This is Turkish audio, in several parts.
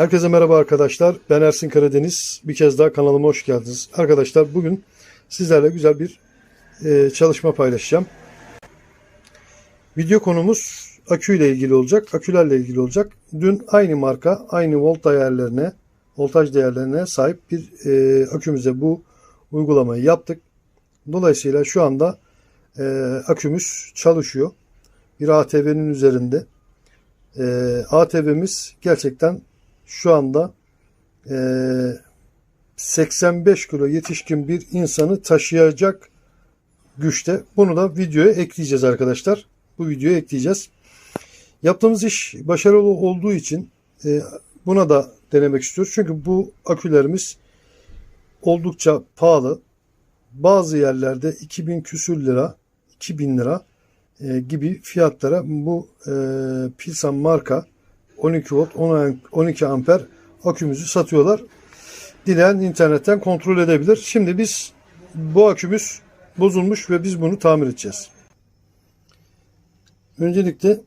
Herkese merhaba arkadaşlar. Ben Ersin Karadeniz. Bir kez daha kanalıma hoş geldiniz. Arkadaşlar bugün sizlerle güzel bir e, çalışma paylaşacağım. Video konumuz akü ile ilgili olacak. Akülerle ilgili olacak. Dün aynı marka, aynı volt değerlerine, voltaj değerlerine sahip bir e, akümüze bu uygulamayı yaptık. Dolayısıyla şu anda e, akümüz çalışıyor. Bir ATV'nin üzerinde. E, ATV'miz gerçekten şu anda e, 85 kilo yetişkin bir insanı taşıyacak güçte. Bunu da videoya ekleyeceğiz arkadaşlar. Bu videoya ekleyeceğiz. Yaptığımız iş başarılı olduğu için e, buna da denemek istiyoruz. Çünkü bu akülerimiz oldukça pahalı. Bazı yerlerde 2000 küsür lira, 2000 lira e, gibi fiyatlara bu e, Pilsan marka 12 volt 12 amper akümüzü satıyorlar. Dileyen internetten kontrol edebilir. Şimdi biz bu akümüz bozulmuş ve biz bunu tamir edeceğiz. Öncelikle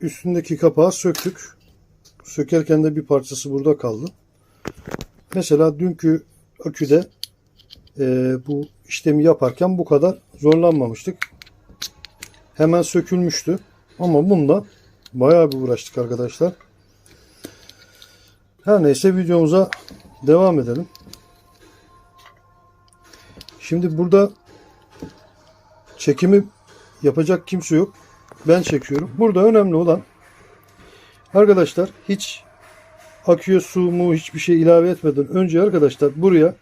üstündeki kapağı söktük. Sökerken de bir parçası burada kaldı. Mesela dünkü aküde e, bu işlemi yaparken bu kadar zorlanmamıştık. Hemen sökülmüştü. Ama bunda bayağı bir uğraştık arkadaşlar. Her neyse videomuza devam edelim. Şimdi burada çekimi yapacak kimse yok. Ben çekiyorum. Burada önemli olan arkadaşlar hiç aküye su mu hiçbir şey ilave etmeden önce arkadaşlar buraya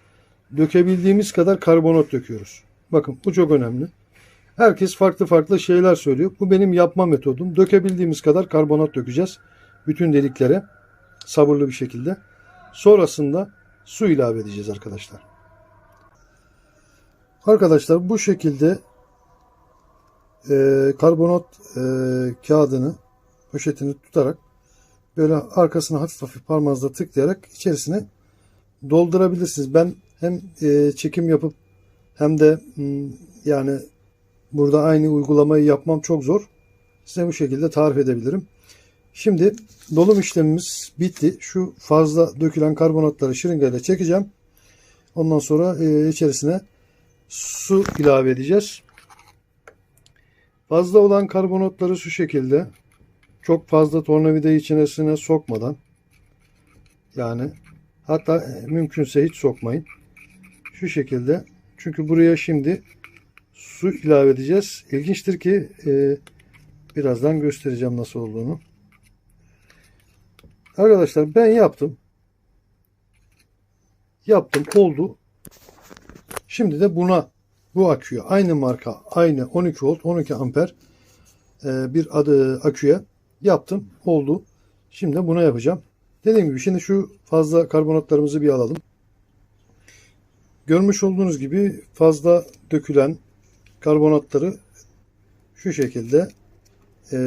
dökebildiğimiz kadar karbonat döküyoruz. Bakın bu çok önemli. Herkes farklı farklı şeyler söylüyor. Bu benim yapma metodum. Dökebildiğimiz kadar karbonat dökeceğiz. Bütün deliklere sabırlı bir şekilde. Sonrasında su ilave edeceğiz arkadaşlar. Arkadaşlar bu şekilde e, karbonat e, kağıdını poşetini tutarak böyle arkasına hafif hafif parmağınızla tıklayarak içerisine doldurabilirsiniz. Ben hem e, çekim yapıp hem de m, yani burada aynı uygulamayı yapmam çok zor. Size bu şekilde tarif edebilirim. Şimdi dolum işlemimiz bitti. Şu fazla dökülen karbonatları şırıngayla çekeceğim. Ondan sonra e, içerisine su ilave edeceğiz. Fazla olan karbonatları şu şekilde çok fazla tornavidayı içerisine sokmadan yani hatta e, mümkünse hiç sokmayın. Şu şekilde çünkü buraya şimdi su ilave edeceğiz. İlginçtir ki e, birazdan göstereceğim nasıl olduğunu. Arkadaşlar ben yaptım. Yaptım oldu. Şimdi de buna bu aküye aynı marka aynı 12 volt 12 amper e, bir adı aküye yaptım oldu. Şimdi buna yapacağım. Dediğim gibi şimdi şu fazla karbonatlarımızı bir alalım. Görmüş olduğunuz gibi fazla dökülen karbonatları şu şekilde e,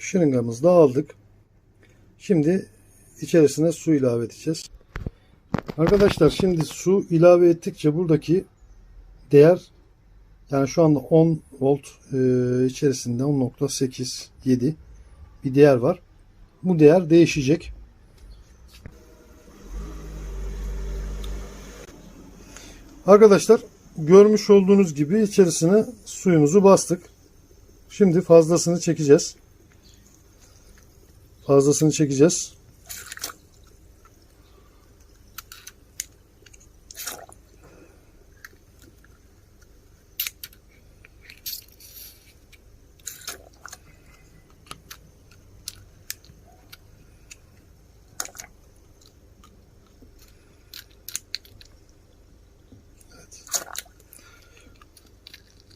şırıngamızda aldık. Şimdi içerisine su ilave edeceğiz. Arkadaşlar şimdi su ilave ettikçe buradaki değer yani şu anda 10 volt e, içerisinde 10.8 7 bir değer var. Bu değer değişecek. Arkadaşlar görmüş olduğunuz gibi içerisine suyumuzu bastık. Şimdi fazlasını çekeceğiz. Fazlasını çekeceğiz.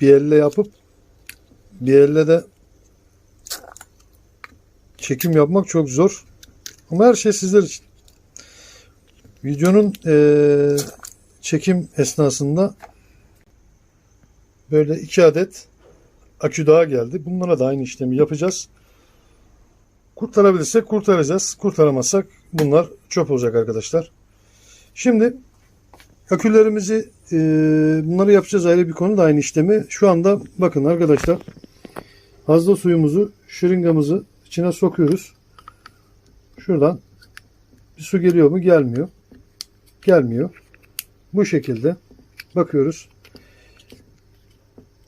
Bir elle yapıp bir elle de çekim yapmak çok zor. Ama her şey sizler için. Videonun e, çekim esnasında böyle iki adet akü daha geldi. Bunlara da aynı işlemi yapacağız. Kurtarabilirsek kurtaracağız. Kurtaramazsak bunlar çöp olacak arkadaşlar. Şimdi akülerimizi e, bunları yapacağız ayrı bir konu da aynı işlemi. Şu anda bakın arkadaşlar fazla suyumuzu şırıngamızı içine sokuyoruz. Şuradan Bir su geliyor mu? Gelmiyor. Gelmiyor. Bu şekilde bakıyoruz.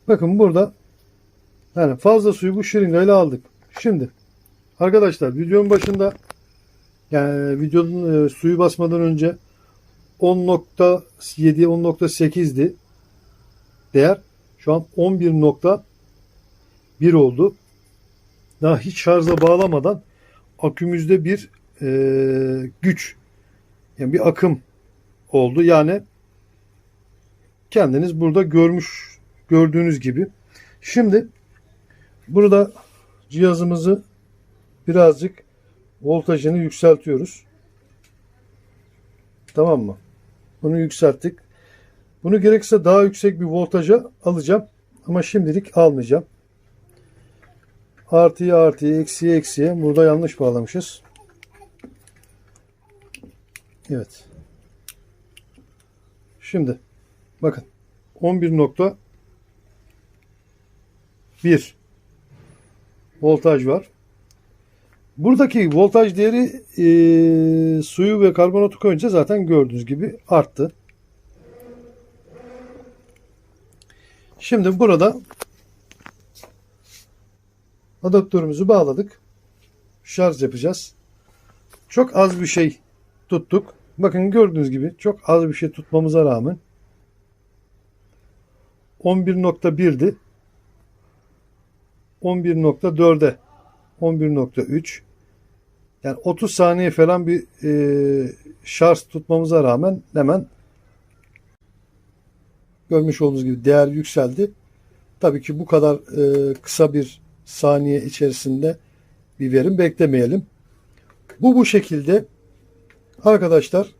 Bakın burada yani fazla suyu bu şırıngayla aldık. Şimdi arkadaşlar videonun başında yani videonun e, suyu basmadan önce 10.7 10.8'di değer. Şu an 11.1 oldu. Daha hiç şarja bağlamadan akümüzde bir e, güç yani bir akım oldu. Yani kendiniz burada görmüş gördüğünüz gibi. Şimdi burada cihazımızı birazcık voltajını yükseltiyoruz. Tamam mı? Bunu yükselttik. Bunu gerekirse daha yüksek bir voltaja alacağım. Ama şimdilik almayacağım. Artıya artıya, eksiye eksiye. Burada yanlış bağlamışız. Evet. Şimdi bakın 11.1 voltaj var. Buradaki voltaj değeri e, suyu ve karbonatı koyunca zaten gördüğünüz gibi arttı. Şimdi burada adaptörümüzü bağladık. Şarj yapacağız. Çok az bir şey tuttuk. Bakın gördüğünüz gibi çok az bir şey tutmamıza rağmen 11.1'di. 11.4'e 11.3 yani 30 saniye falan bir e, şarj tutmamıza rağmen hemen görmüş olduğunuz gibi değer yükseldi. Tabii ki bu kadar e, kısa bir saniye içerisinde bir verim beklemeyelim. Bu bu şekilde arkadaşlar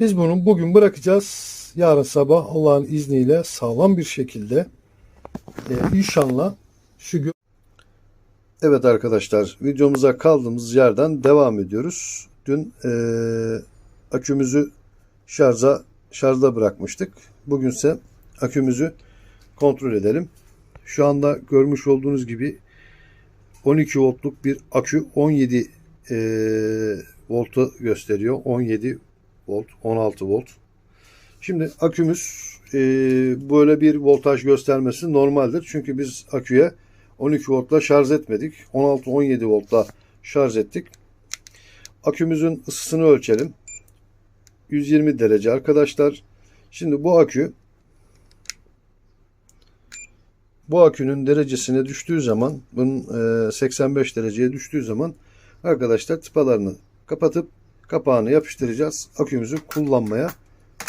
biz bunu bugün bırakacağız. Yarın sabah Allah'ın izniyle sağlam bir şekilde e, inşallah şu gö- Evet arkadaşlar videomuza kaldığımız yerden devam ediyoruz. Dün e, akümüzü şarja şarjda bırakmıştık. Bugünse akümüzü kontrol edelim. Şu anda görmüş olduğunuz gibi 12 voltluk bir akü 17 e, voltu gösteriyor. 17 volt, 16 volt. Şimdi akümüz e, böyle bir voltaj göstermesi normaldir. Çünkü biz aküye 12 voltla şarj etmedik. 16-17 voltla şarj ettik. Akümüzün ısısını ölçelim. 120 derece arkadaşlar. Şimdi bu akü bu akünün derecesine düştüğü zaman bunun e, 85 dereceye düştüğü zaman arkadaşlar tıpalarını kapatıp kapağını yapıştıracağız. Akümüzü kullanmaya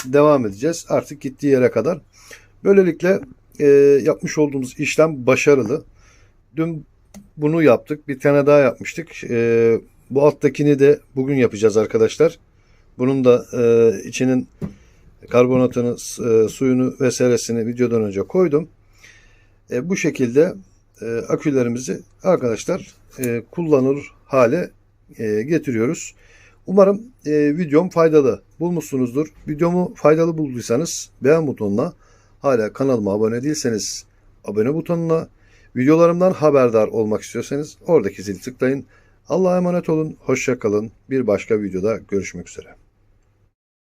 devam edeceğiz. Artık gittiği yere kadar. Böylelikle e, yapmış olduğumuz işlem başarılı. Dün bunu yaptık. Bir tane daha yapmıştık. E, bu alttakini de bugün yapacağız arkadaşlar. Bunun da e, içinin karbonatını, e, suyunu vesairesini videodan önce koydum. E, bu şekilde e, akülerimizi arkadaşlar e, kullanır hale e, getiriyoruz. Umarım e, videom faydalı bulmuşsunuzdur. Videomu faydalı bulduysanız beğen butonuna, hala kanalıma abone değilseniz abone butonuna, videolarımdan haberdar olmak istiyorsanız oradaki zili tıklayın. Allah'a emanet olun, hoşça kalın. Bir başka videoda görüşmek üzere.